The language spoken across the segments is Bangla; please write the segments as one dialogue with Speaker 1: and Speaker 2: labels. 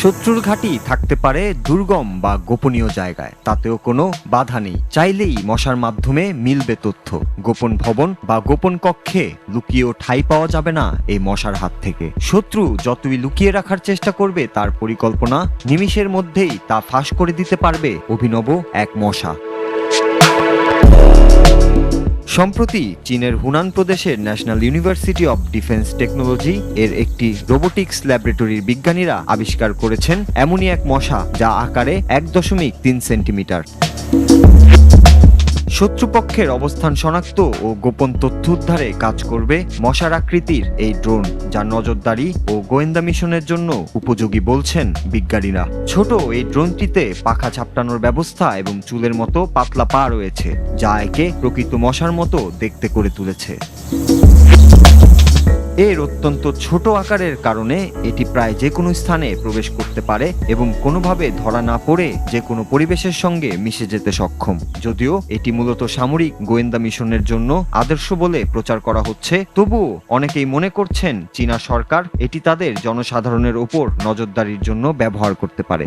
Speaker 1: শত্রুর ঘাঁটি থাকতে পারে দুর্গম বা গোপনীয় জায়গায়। তাতেও কোনো বাধা নেই। চাইলেই মশার মাধ্যমে মিলবে তথ্য। গোপন ভবন বা গোপন কক্ষে লুকিয়েও ঠাই পাওয়া যাবে না এই মশার হাত থেকে। শত্রু যতই লুকিয়ে রাখার চেষ্টা করবে, তার পরিকল্পনা নিমিষের মধ্যেই তা ফাঁস করে দিতে পারবে অভিনব এক মশা। সম্প্রতি চীনের হুনান প্রদেশের national university of defence technology এর একটি রোবোটিক্স ল্যাবরেটরির বিজ্ঞানীরা আবিষ্কার করেছেন এমনই এক মশা যা আকারে এক দশমিক তিন সেন্টিমিটার। শত্রুপক্ষের অবস্থান শনাক্ত ও গোপন তথ্য উদ্ধারে কাজ করবে মশার আকৃতির এই ড্রোন, যা নজরদারি ও গোয়েন্দা মিশনের জন্য উপযোগী বলছেন বিজ্ঞানীরা। ছোট এই ড্রোনটিতে পাখা ছাপটানোর ব্যবস্থা এবং চুলের মতো পাতলা পা রয়েছে, যা একে প্রকৃত মশার মতো দেখতে করে তুলেছে। এর অত্যন্ত ছোট আকারের কারণে এটি প্রায় যে কোনো স্থানে প্রবেশ করতে পারে এবং কোনোভাবে ধরা না পড়ে যে কোনো পরিবেশের সঙ্গে মিশে যেতে সক্ষম। যদিও এটি মূলত সামরিক গোয়েন্দা মিশনের জন্য আদর্শ বলে প্রচার করা হচ্ছে, তবুও অনেকেই মনে করছেন চীনা সরকার এটি তাদের জনসাধারণের ওপর নজরদারির জন্য ব্যবহার করতে পারে।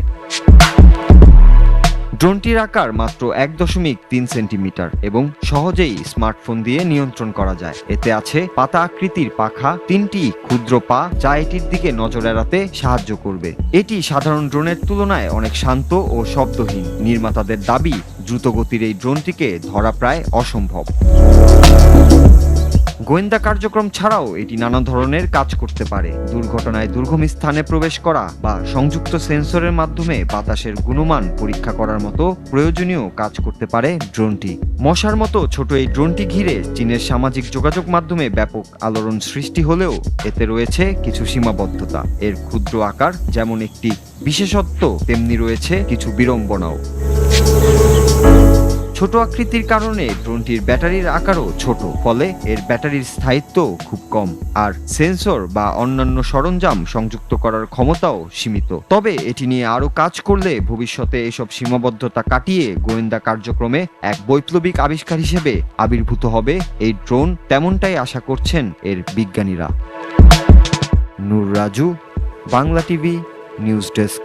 Speaker 1: ড্রোনটির আকার মাত্র এক দশমিক তিন সেন্টিমিটার এবং সহজেই স্মার্টফোন দিয়ে নিয়ন্ত্রণ করা যায়। এতে আছে পাতা আকৃতির পাখা, তিনটি ক্ষুদ্র পা, যা এটির দিকে নজর এড়াতে সাহায্য করবে। এটি সাধারণ ড্রোনের তুলনায় অনেক শান্ত ও শব্দহীন। নির্মাতাদের দাবি, দ্রুতগতির এই ড্রোনটিকে ধরা প্রায় অসম্ভব। গোয়েন্দা কার্যক্রম ছাড়াও এটি নানা ধরনের কাজ করতে পারে। দুর্ঘটনায় দুর্গম স্থানে প্রবেশ করা বা সংযুক্ত সেন্সরের মাধ্যমে বাতাসের গুণমান পরীক্ষা করার মতো প্রয়োজনীয় কাজ করতে পারে ড্রোনটি। মশার মতো ছোট এই ড্রোনটি ঘিরে চীনের সামাজিক যোগাযোগ মাধ্যমে ব্যাপক আলোড়ন সৃষ্টি হলেও এতে রয়েছে কিছু সীমাবদ্ধতা। এর ক্ষুদ্র আকার যেমন একটি বিশেষত্ব, তেমনি রয়েছে কিছু বিড়ম্বনাও। ছোট আকৃতির কারণে ড্রোনটির ব্যাটারির আকারও ছোট, ফলে এর ব্যাটারির স্থায়িত্ব খুব কম আর সেন্সর বা অন্যান্য সরঞ্জাম সংযুক্ত করার ক্ষমতাও সীমিত। তবে এটি নিয়ে আরও কাজ করলে ভবিষ্যতে এসব সীমাবদ্ধতা কাটিয়ে গোয়েন্দা কার্যক্রমে এক বৈপ্লবিক আবিষ্কার হিসেবে আবির্ভূত হবে এই ড্রোন তেমনটাই আশা করছেন এর বিজ্ঞানীরা। Noor Raju Bangla TV, news desk.